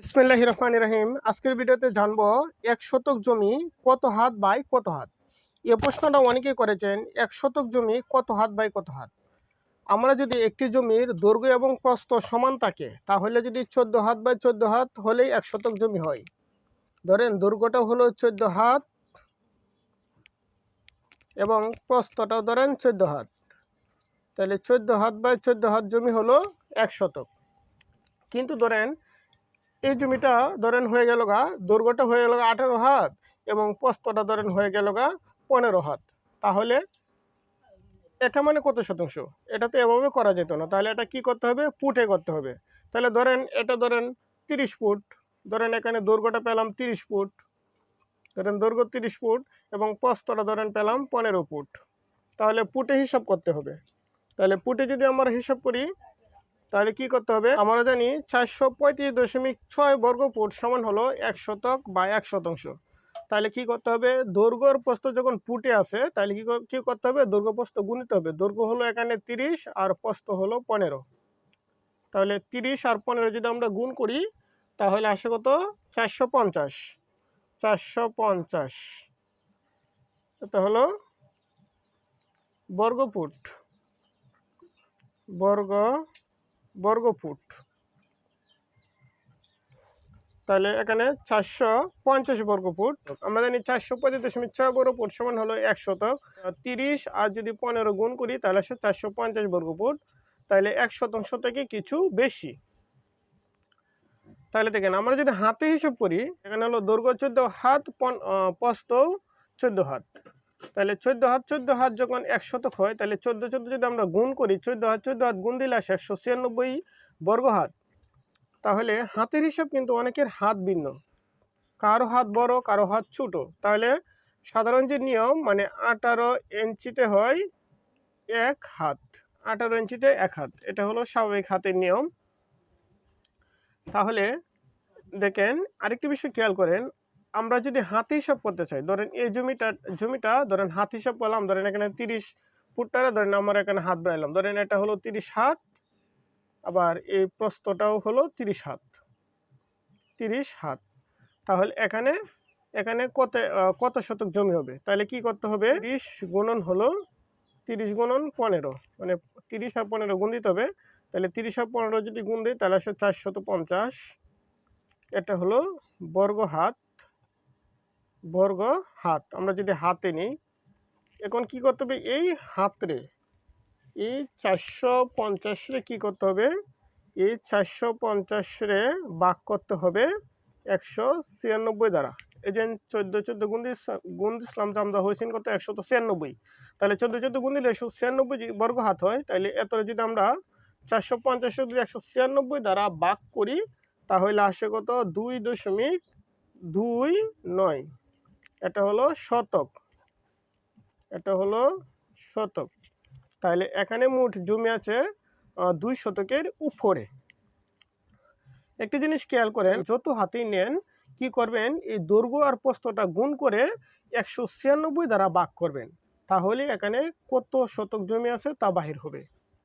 বিসমিল্লাহ রহমান রহিম। আজকের ভিডিওতে জানব এক শতক জমি কত হাত বাই কত হাত? এ প্রশ্নটা অনেকেই করেছেন, এক শতক জমি কত হাত বাই কত হাত? আমরা যদি একটি জমির দৈর্ঘ্য এবং প্রস্থ সমান থাকে, তাহলে যদি চোদ্দ হাত বাই চোদ্দ হাত হলেই এক শতক জমি হয়। ধরেন দৈর্ঘ্যটা হলো চোদ্দ হাত এবং প্রস্থটাও ধরেন চোদ্দ হাত। তাহলে চোদ্দ হাত বাই চোদ্দ হাত জমি হলো এক শতক। কিন্তু ধরেন এই জমিটা ধরেন হয়ে গেল গা দৈর্ঘ্যটা হয়ে গেল আঠেরো হাত এবং প্রস্তটা ধরেন হয়ে গেল গা পনেরো হাত। তাহলে এটা মানে কত শতাংশ? এটা তো এভাবে করা যেত না। তাহলে এটা কি করতে হবে? ফুটে করতে হবে। তাহলে ধরেন এটা ধরেন তিরিশ ফুট, ধরেন এখানে দৈর্ঘ্যটা পেলাম তিরিশ ফুট, ধরেন দৈর্ঘ্য তিরিশ ফুট এবং প্রস্তটা ধরেন পেলাম পনেরো ফুট। তাহলে ফুটে হিসাব করতে হবে। তাহলে ফুটে যদি আমরা হিসাব করি তাহলে কি করতে হবে? আমরা জানি চারশো পঁয়ত্রিশ দশমিক ছয় বর্গ ফুট সমান হলো এক শতক বা এক শতাংশ। তাহলে কি করতে হবে? দৈর্ঘ্যর প্রস্ত যখন ফুটে আসে, তাহলে কি কি করতে হবে? দৈর্ঘ্য প্রস্থ গুণিতে হবে। দৈর্ঘ্য হলো এখানে তিরিশ আর প্রস্ত হলো পনেরো। তাহলে তিরিশ আর পনেরো যদি আমরা গুণ করি, তাহলে আসে কত? চারশো পঞ্চাশ। চারশো পঞ্চাশ। এটা হলো বর্গ ফুট। বর্গ বর্গ ফুট তাহলে এখানে চারশো পঞ্চাশ বর্গ ফুট আমরা জানি চারশো পঁচিশ দশমিক ছয় বর্গ ফুট সমান হলো এক শতক তিরিশ আর যদি পনেরো গুণ করি তাহলে সে চারশো পঞ্চাশ বর্গ ফুট তাহলে এক শতাংশ থেকে কিছু বেশি। তাহলে দেখেন আমরা যদি হাতে হিসাব করি এখানে হলো দৈর্ঘ্য চোদ্দ হাত প্রস্থ চোদ্দ হাত। তাহলে চোদ্দ হাত চোদ্দ হাত যখন এক শতক হয়, তাহলে চোদ্দ চোদ্দ যদি আমরা গুণ করি, চোদ্দ হাত চোদ্দ হাত গুণ দিলে আসে একশো ছিয়ানব্বই বর্গ হাত। তাহলে হাতের হিসাব কিন্তু অনেকের হাত ভিন্ন। কারও হাত বড়, কারও হাত ছোট। তাহলে সাধারণ যে নিয়ম মানে আঠারো ইঞ্চিতে হয় এক হাত। আঠারো ইঞ্চিতে এক হাত, এটা হলো স্বাভাবিক হাতের নিয়ম। তাহলে দেখেন, আরেকটি বিষয় খেয়াল করেন আমরা যদি হাতি হিসাব করতে চাই, ধরেন এই জমিটা জমিটা ধরেন হাতি হিসাব করলাম, ধরেন এখানে তিরিশ ফুটটারে ধরেন আমরা এখানে হাত বানাইলাম ধরেন এটা হলো তিরিশ হাত, আবার এই প্রস্তটাও হলো তিরিশ হাত তিরিশ হাত, তাহলে এখানে এখানে কত কত শতক জমি হবে? তাহলে কি করতে হবে? তিরিশ গুণন হলো তিরিশ গুণন পনেরো মানে তিরিশ আর পনেরো গুণ দিতে হবে, তাহলে তিরিশ আর পনেরো যদি গুণ দিই, তাহলে আসে চারশত পঞ্চাশ, এটা হলো বর্গ হাত বর্গ হাত। আমরা যদি হাতে নিই, এখন কি করতে হবে? এই হাতরে, এই চারশো পঞ্চাশে কী করতে হবে? এই চারশো পঞ্চাশে বাক করতে হবে একশো ছিয়ানব্বই দ্বারা। এই যে চোদ্দ চোদ্দ গুণ দিস গুণ দিসলাম যে আমরা হয়েছেন কত একশো তো ছিয়ানব্বই। তাহলে চোদ্দ চোদ্দ গুণ দিলে একশো ছিয়ানব্বই বর্গ হাত হয়, তাহলে এত যদি আমরা চারশো পঞ্চাশ যদি একশো ছিয়ানব্বই দ্বারা বাক করি, তাহলে আসে কত? দুই দশমিক দুই নয়। এটা হলো শতক। এটা হলো শতক। তাহলে এখানে মোট জমি আছে দুই শতকের উপরে। একটি জিনিস খেয়াল করেন, যত হাতেই নেন, কি করবেন? এই দৈর্ঘ্য আর প্রস্তটা গুণ করে একশো ছিয়ানব্বই দ্বারা বাক করবেন। তাহলে এখানে কত শতক জমি আছে তা বাহির হবে।